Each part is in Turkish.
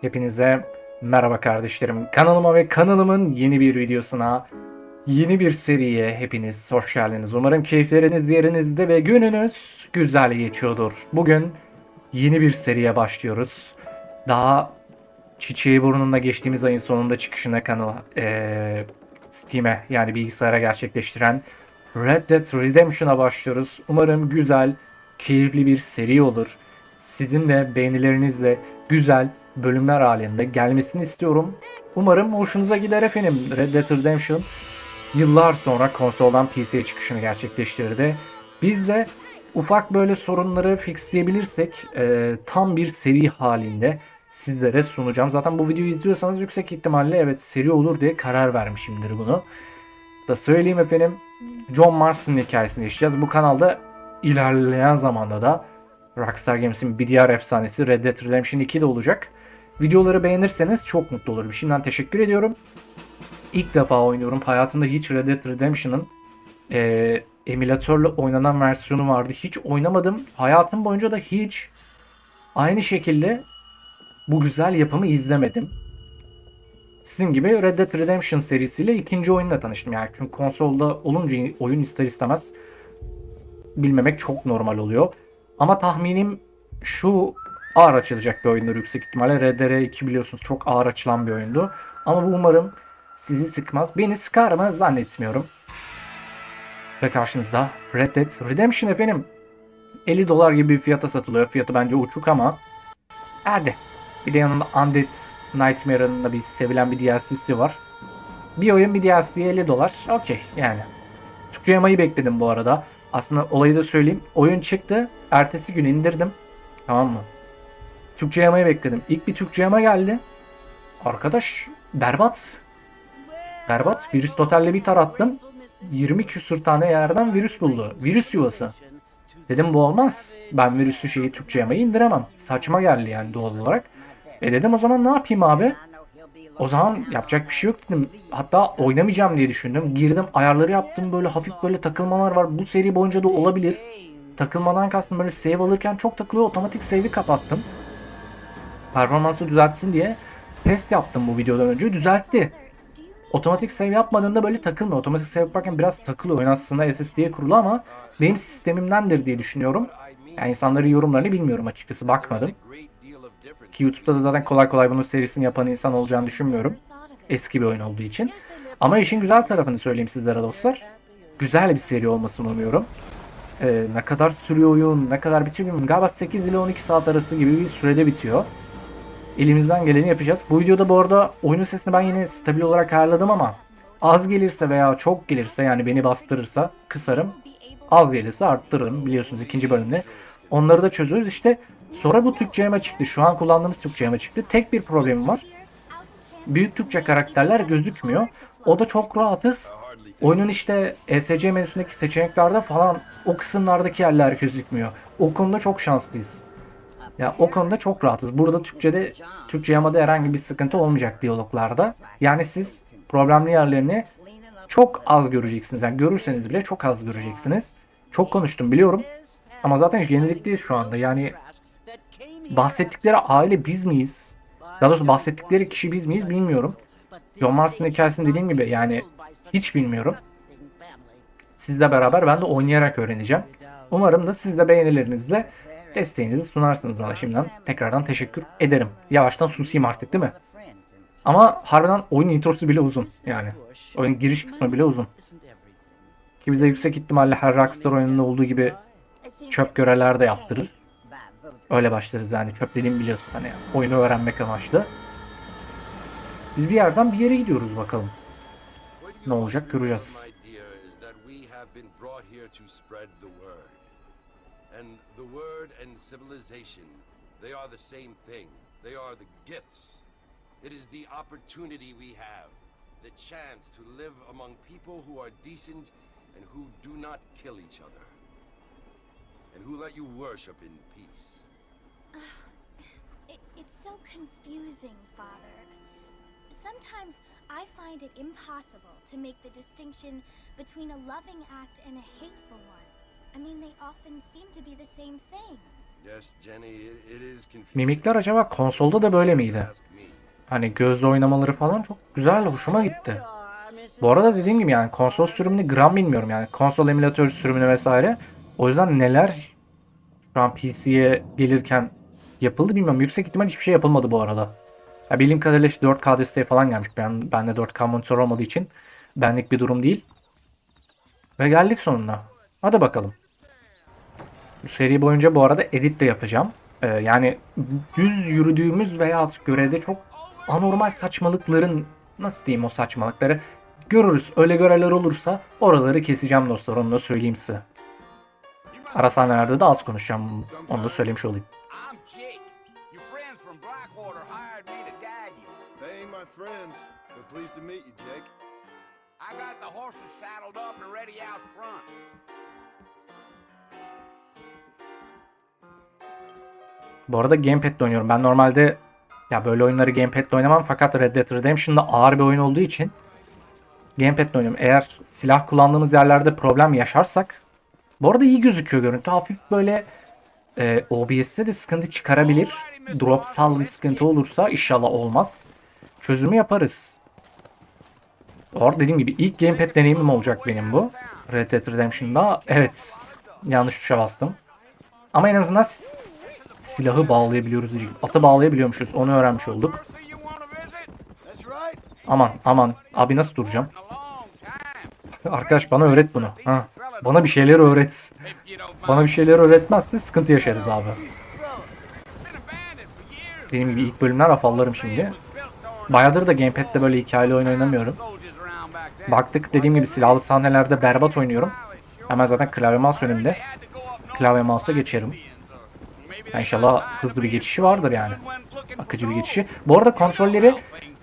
Hepinize merhaba kardeşlerim. Kanalıma ve kanalımın yeni bir videosuna, yeni bir seriye hepiniz hoş geldiniz. Umarım keyifleriniz yerinizde ve gününüz güzel geçiyordur. Bugün yeni bir seriye başlıyoruz. Daha çiçeği burnunda geçtiğimiz ayın sonunda çıkışına kanala, eee Steam'e yani bilgisayara gerçekleştiren Red Dead Redemption'a başlıyoruz. Umarım güzel, keyifli bir seri olur. Sizin de beğenilerinizle güzel bölümler halinde gelmesini istiyorum. Umarım hoşunuza gider efendim. Red Dead Redemption yıllar sonra konsoldan PC'ye çıkışını gerçekleştirdi. Biz de ufak böyle sorunları fixleyebilirsek e, tam bir seri halinde sizlere sunacağım. Zaten bu videoyu izliyorsanız yüksek ihtimalle evet seri olur diye karar vermişimdir bunu. Da söyleyeyim efendim. John Marston'ın hikayesini yaşayacağız. Bu kanalda ilerleyen zamanda da Rockstar Games'in BDR efsanesi Red Dead Redemption 2 de olacak. Videoları beğenirseniz çok mutlu olurum. Şimdiden teşekkür ediyorum. İlk defa oynuyorum. Hayatımda hiç Red Dead Redemption'ın eee emülatörle oynanan versiyonu vardı. Hiç oynamadım. Hayatım boyunca da hiç aynı şekilde bu güzel yapımı izlemedim. Sizin gibi Red Dead Redemption serisiyle ikinci oyunla tanıştım. Yani çünkü konsolda olunca oyun ister istemez bilmemek çok normal oluyor. Ama tahminim şu ağır açılacak bir oyundur yüksek ihtimalle. RDR2 biliyorsunuz çok ağır açılan bir oyundu. Ama bu umarım sizi sıkmaz. Beni sıkar mı zannetmiyorum. Ve karşınızda Red Dead Redemption efendim. 50 dolar gibi bir fiyata satılıyor. Fiyatı bence uçuk ama hadi. Bir de yanında Undead Nightmare'ın da bir sevilen bir DLC'si var. Bir oyun bir DLC 50 dolar. Okey yani. Türkçe yamayı bekledim bu arada. Aslında olayı da söyleyeyim. Oyun çıktı. Ertesi gün indirdim. Tamam mı? Türkçe yamayı bekledim. İlk bir Türkçe yama geldi. Arkadaş berbat. Berbat. Virüs totalle bir tarattım. 20 küsür tane yerden virüs buldu. Virüs yuvası. Dedim bu olmaz. Ben virüsü şeyi Türkçe yamayı indiremem. Saçma geldi yani doğal olarak. E dedim o zaman ne yapayım abi? O zaman yapacak bir şey yok dedim. Hatta oynamayacağım diye düşündüm. Girdim ayarları yaptım böyle hafif böyle takılmalar var. Bu seri boyunca da olabilir. Takılmadan kastım böyle save alırken çok takılıyor. Otomatik save'i kapattım. Performansı düzeltsin diye test yaptım bu videodan önce. Düzeltti. Otomatik save yapmadığında böyle takılmıyor. Otomatik save yaparken biraz takılıyor. Oyun aslında SSD'ye kurulu ama benim sistemimdendir diye düşünüyorum. Yani insanların yorumlarını bilmiyorum açıkçası bakmadım. Ki YouTube'da da zaten kolay kolay bunun serisini yapan insan olacağını düşünmüyorum. Eski bir oyun olduğu için. Ama işin güzel tarafını söyleyeyim sizlere dostlar. Güzel bir seri olmasını umuyorum. Ee, ne kadar sürüyor oyun, ne kadar bitiyor bilmiyorum. Galiba 8 ile 12 saat arası gibi bir sürede bitiyor. Elimizden geleni yapacağız. Bu videoda bu arada oyunun sesini ben yine stabil olarak ayarladım ama az gelirse veya çok gelirse yani beni bastırırsa kısarım. Az gelirse arttırırım biliyorsunuz ikinci bölümde. Onları da çözüyoruz. İşte sonra bu Türkçe yama çıktı. Şu an kullandığımız Türkçe yama çıktı. Tek bir problemim var. Büyük Türkçe karakterler gözükmüyor. O da çok rahatız. Oyunun işte ESC menüsündeki seçeneklerde falan o kısımlardaki yerler gözükmüyor. O konuda çok şanslıyız. Ya o konuda çok rahatız. Burada Türkçe'de Türkçe yamada herhangi bir sıkıntı olmayacak diyaloglarda. Yani siz problemli yerlerini çok az göreceksiniz. Yani görürseniz bile çok az göreceksiniz. Çok konuştum biliyorum. Ama zaten yenilikteyiz şu anda. Yani bahsettikleri aile biz miyiz? Daha doğrusu bahsettikleri kişi biz miyiz bilmiyorum. John Marston'ın hikayesini dediğim gibi yani hiç bilmiyorum. Sizle beraber ben de oynayarak öğreneceğim. Umarım da siz de beğenilerinizle desteğinizi sunarsınız bana şimdiden. Tekrardan teşekkür ederim. Yavaştan susayım artık değil mi? Ama harbiden oyun introsu bile uzun yani. Oyun giriş kısmı bile uzun. Ki bize yüksek ihtimalle her Rockstar oyununda olduğu gibi çöp göreler de yaptırır. Öyle başlarız yani. Çöp dediğim biliyorsun hani oyunu öğrenmek amaçlı. Biz bir yerden bir yere gidiyoruz bakalım. Ne olacak göreceğiz. And the word and civilization, they are the same thing. They are the gifts. It is the opportunity we have, the chance to live among people who are decent and who do not kill each other. And who let you worship in peace. It, it's so confusing, Father. Sometimes I find it impossible to make the distinction between a loving act and a hateful one. I mean, they often seem to be the same thing. Yes, Jenny, it, it is confusing. Mimikler acaba konsolda da böyle miydi? Hani gözle oynamaları falan çok güzel, hoşuma gitti. Bu arada dediğim gibi yani konsol sürümünü gram bilmiyorum yani konsol emülatör sürümünü vesaire. O yüzden neler şu an PC'ye gelirken yapıldı bilmiyorum. Yüksek ihtimal hiçbir şey yapılmadı bu arada. Ya bildiğim kadarıyla işte 4K desteği falan gelmiş. Ben bende 4K monitör olmadığı için benlik bir durum değil. Ve geldik sonuna. Hadi bakalım. Seri boyunca bu arada edit de yapacağım. Ee, yani düz yürüdüğümüz veya görevde çok anormal saçmalıkların nasıl diyeyim o saçmalıkları görürüz. Öyle görevler olursa oraları keseceğim dostlar onu da söyleyeyim size. Ara sahnelerde de az konuşacağım. Onu da söylemiş olayım. Pleased to meet you, Jake. I got the horses saddled up and ready out front. Bu arada gamepad'le oynuyorum. Ben normalde ya böyle oyunları gamepad'le oynamam fakat Red Dead Redemption'da ağır bir oyun olduğu için gamepad'le oynuyorum. Eğer silah kullandığımız yerlerde problem yaşarsak bu arada iyi gözüküyor görüntü. Hafif böyle e, OBS'te de sıkıntı çıkarabilir. Dropsal bir sıkıntı olursa inşallah olmaz. Çözümü yaparız. Bu arada dediğim gibi ilk gamepad deneyimim olacak benim bu. Red Dead Redemption'da. Evet. Yanlış tuşa bastım. Ama en azından silahı bağlayabiliyoruz diyecektim. Atı bağlayabiliyormuşuz. Onu öğrenmiş olduk. Aman aman. Abi nasıl duracağım? Arkadaş bana öğret bunu. Ha. Bana bir şeyler öğret. Bana bir şeyler öğretmezse sıkıntı yaşarız abi. Dediğim gibi ilk bölümler afallarım şimdi. Bayağıdır da gamepad'de böyle hikayeli oyun oynamıyorum. Baktık dediğim gibi silahlı sahnelerde berbat oynuyorum. Hemen zaten klavye mouse önümde. Klavye mouse'a geçerim. Indians, or maybe Ya they İnşallah hızlı bir geçişi vardır yani. Akıcı bir geçişi. Bu arada kontrolleri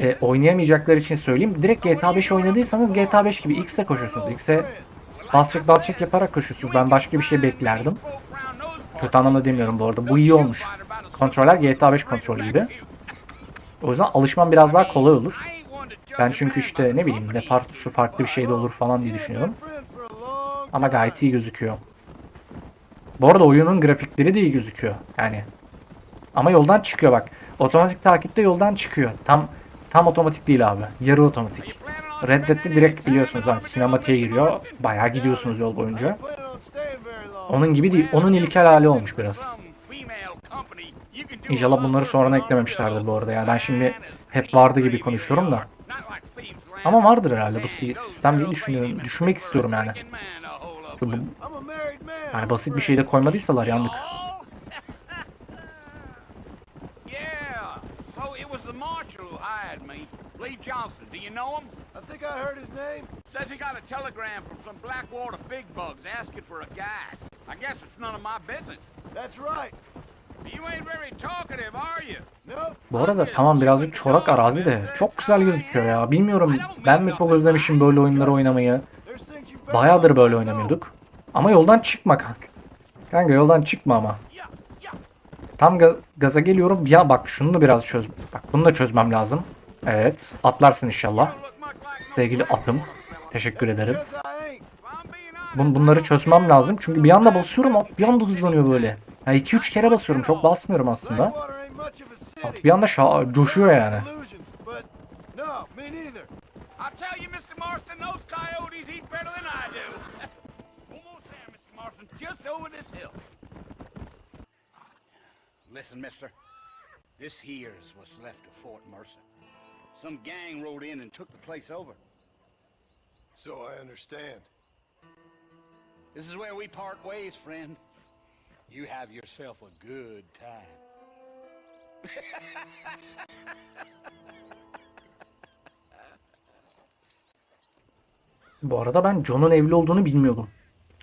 e, oynayamayacaklar için söyleyeyim. Direkt GTA 5 oynadıysanız GTA 5 gibi X'e koşuyorsunuz. X'e basçık basçık yaparak koşuyorsunuz. Ben başka bir şey beklerdim. Kötü anlamda demiyorum bu arada. Bu iyi olmuş. Kontroller GTA 5 kontrolü gibi. O yüzden alışmam biraz daha kolay olur. Ben çünkü işte ne bileyim ne farklı şu farklı bir şey de olur falan diye düşünüyorum. Ama gayet iyi gözüküyor. Bu arada oyunun grafikleri de iyi gözüküyor. Yani. Ama yoldan çıkıyor bak. Otomatik takipte yoldan çıkıyor. Tam tam otomatik değil abi. Yarı otomatik. Red Dead'de direkt biliyorsunuz hani sinematiğe giriyor. Bayağı gidiyorsunuz yol boyunca. Onun gibi değil. Onun ilkel hali olmuş biraz. İnşallah bunları sonradan eklememişlerdir bu arada ya. Ben şimdi hep vardı gibi konuşuyorum da. Ama vardır herhalde bu si- sistem diye düşünüyorum. Düşünmek istiyorum yani. Bu- bu- I'm a married man. Yani basit bir şey de koymadıysalar yandık. Yeah, so it was the marshal who hired me, Lee Johnson. Do you know him? I think I heard his name. Says he got a telegram from some Blackwater big bugs asking for a guide. I guess it's none of my business. That's right. You ain't very talkative, are you? Nope. Bu arada tamam birazcık çorak arazi de çok güzel gözüküyor ya. Bilmiyorum ben mi çok özlemişim böyle oyunları oynamayı. Bayağıdır böyle oynamıyorduk. Ama yoldan çıkma kanka. Kanka yoldan çıkma ama. Tam ga- gaza geliyorum. Ya bak şunu da biraz çöz. Bak bunu da çözmem lazım. Evet. Atlarsın inşallah. Sevgili atım. Teşekkür ederim. Bun bunları çözmem lazım. Çünkü bir anda basıyorum at bir anda hızlanıyor böyle. Ya 2-3 kere basıyorum. Çok basmıyorum aslında. At bir anda şa- coşuyor yani. Illusions, but no, me neither. I'll tell you, Mr. Marston, those coyotes eat better than I do. Almost there, Mr. Marston, just over this hill. Listen, mister. This here's what's left of Fort Mercer. Some gang rode in and took the place over. So I understand. This is where we part ways, friend. You have yourself a good time. Bu arada ben John'un evli olduğunu bilmiyordum.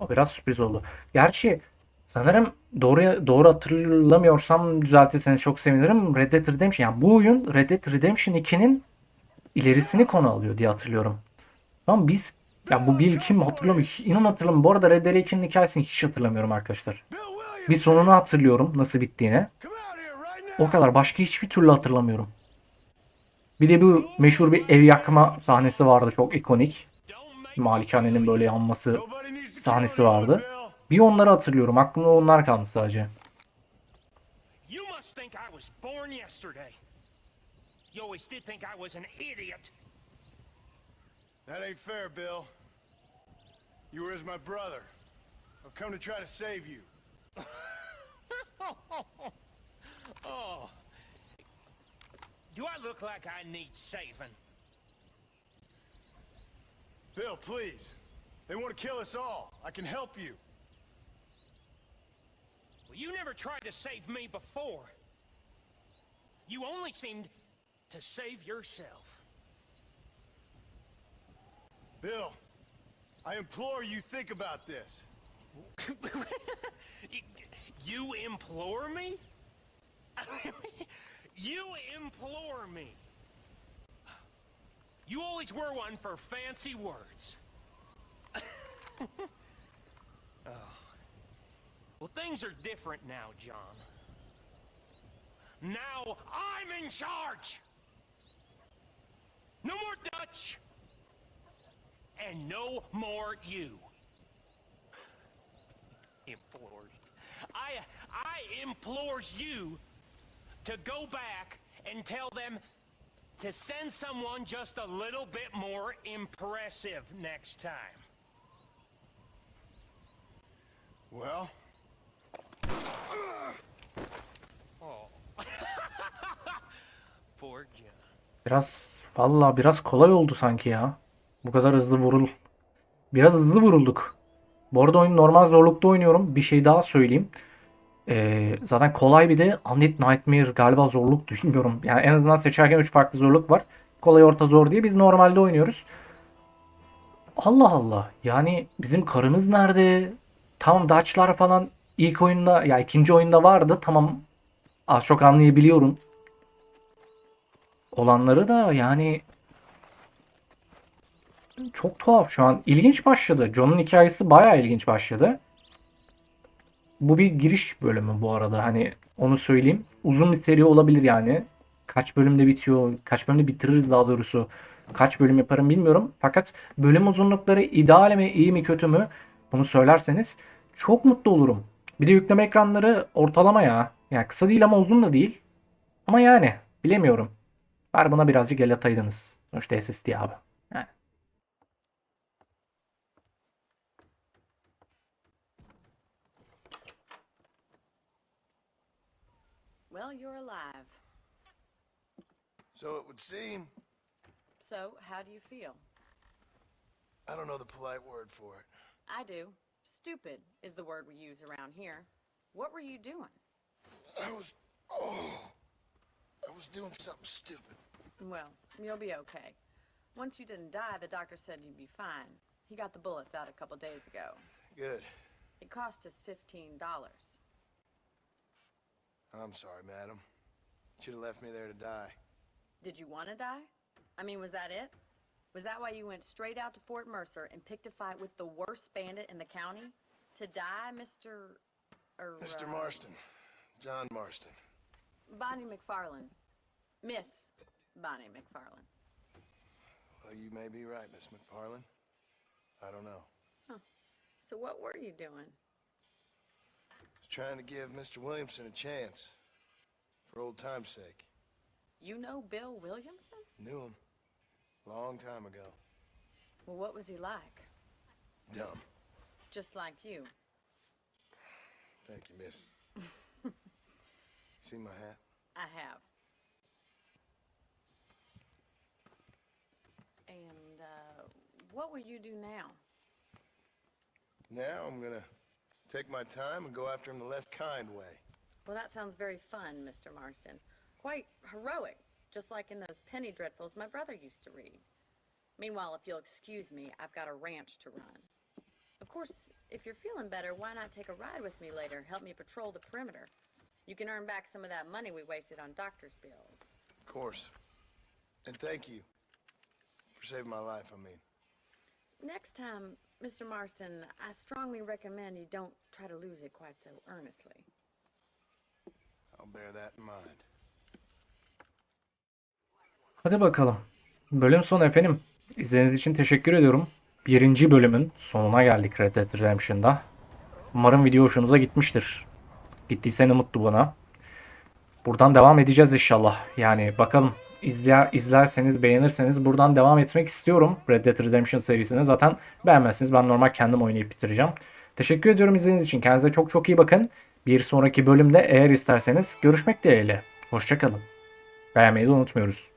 O biraz sürpriz oldu. Gerçi sanırım doğru doğru hatırlamıyorsam düzeltirseniz çok sevinirim. Red Dead Redemption yani bu oyun Red Dead Redemption 2'nin ilerisini konu alıyor diye hatırlıyorum. Ama biz ya bu Bill kim hatırlamıyorum. İnan hatırlamıyorum. Bu arada Red Dead 2'nin hikayesini hiç hatırlamıyorum arkadaşlar. Bir sonunu hatırlıyorum nasıl bittiğini. O kadar. Başka hiçbir türlü hatırlamıyorum. Bir de bu meşhur bir ev yakma sahnesi vardı. Çok ikonik. Malikanenin böyle yanması sahnesi vardı. Bir onları hatırlıyorum. Aklımda onlar kalmış sadece. You must think I was born yesterday. You always did think I was an idiot. That ain't fair, Bill. You were as my brother. I've come to try to save you. Oh. Do I look like I need saving? Bill, please. They want to kill us all. I can help you. You never tried to save me before. You only seemed to save yourself. Bill, I implore you think about this. You implore me? you implore me. You always were one for fancy words. Well, things are different now, John. Now I'm in charge. No more Dutch. And no more you implored. I I implores you to go back and tell them to send someone just a little bit more impressive next time. Well, Biraz valla biraz kolay oldu sanki ya. Bu kadar hızlı vurul. Biraz hızlı vurulduk. Bu arada oyun normal zorlukta oynuyorum. Bir şey daha söyleyeyim. Ee, zaten kolay bir de Undead Nightmare galiba zorluk bilmiyorum. Yani en azından seçerken 3 farklı zorluk var. Kolay, orta, zor diye biz normalde oynuyoruz. Allah Allah. Yani bizim karımız nerede? Tamam Dutch'lar falan ilk oyunda ya ikinci oyunda vardı. Tamam az çok anlayabiliyorum olanları da yani çok tuhaf şu an. İlginç başladı. John'un hikayesi bayağı ilginç başladı. Bu bir giriş bölümü bu arada. Hani onu söyleyeyim. Uzun bir seri olabilir yani. Kaç bölümde bitiyor, kaç bölümde bitiririz daha doğrusu. Kaç bölüm yaparım bilmiyorum. Fakat bölüm uzunlukları ideal mi, iyi mi, kötü mü? Bunu söylerseniz çok mutlu olurum. Bir de yükleme ekranları ortalama ya. Yani kısa değil ama uzun da değil. Ama yani bilemiyorum. Ver buna birazcık el ataydınız. Sonuçta SSD abi. Yani. Well, you're alive. so it would seem. So, how do you feel? I don't know the polite word for it. I do. Stupid is the word we use around here. What were you doing? I was. Oh. I was doing something stupid. Well, you'll be okay. Once you didn't die, the doctor said you'd be fine. He got the bullets out a couple days ago. Good. It cost us $15. I'm sorry, madam. Should have left me there to die. Did you want to die? I mean, was that it? Was that why you went straight out to Fort Mercer and picked a fight with the worst bandit in the county? To die, Mr. Er, Mr. Marston. John Marston. Bonnie McFarland. Miss Bonnie McFarland. Well, you may be right, Miss McFarland. I don't know. So what were you doing? was trying to give Mr. Williamson a chance. For old time's sake. You know Bill Williamson? Knew him. Long time ago. Well, what was he like? Dumb. Just like you. Thank you, miss. See my hat? I have. And, uh, what will you do now? Now I'm gonna take my time and go after him the less kind way. Well, that sounds very fun, Mr. Marston. Quite heroic, just like in those penny dreadfuls my brother used to read. Meanwhile, if you'll excuse me, I've got a ranch to run. Of course, if you're feeling better, why not take a ride with me later? Help me patrol the perimeter. You can earn back some of that money we wasted on doctor's bills. Of course. And thank you. For saving my life, I mean. Next time, Mr. Marston, I strongly recommend you don't try to lose it quite so earnestly. I'll bear that in mind. Hadi bakalım. Bölüm sonu efendim. İzlediğiniz için teşekkür ediyorum. Birinci bölümün sonuna geldik Red Dead Redemption'da. Umarım video hoşunuza gitmiştir. Gittiyse ne mutlu bana. Buradan devam edeceğiz inşallah. Yani bakalım izler, izlerseniz, beğenirseniz buradan devam etmek istiyorum. Red Dead Redemption serisini zaten beğenmezsiniz. Ben normal kendim oynayıp bitireceğim. Teşekkür ediyorum izlediğiniz için. Kendinize çok çok iyi bakın. Bir sonraki bölümde eğer isterseniz görüşmek dileğiyle. Hoşçakalın. Beğenmeyi de unutmuyoruz.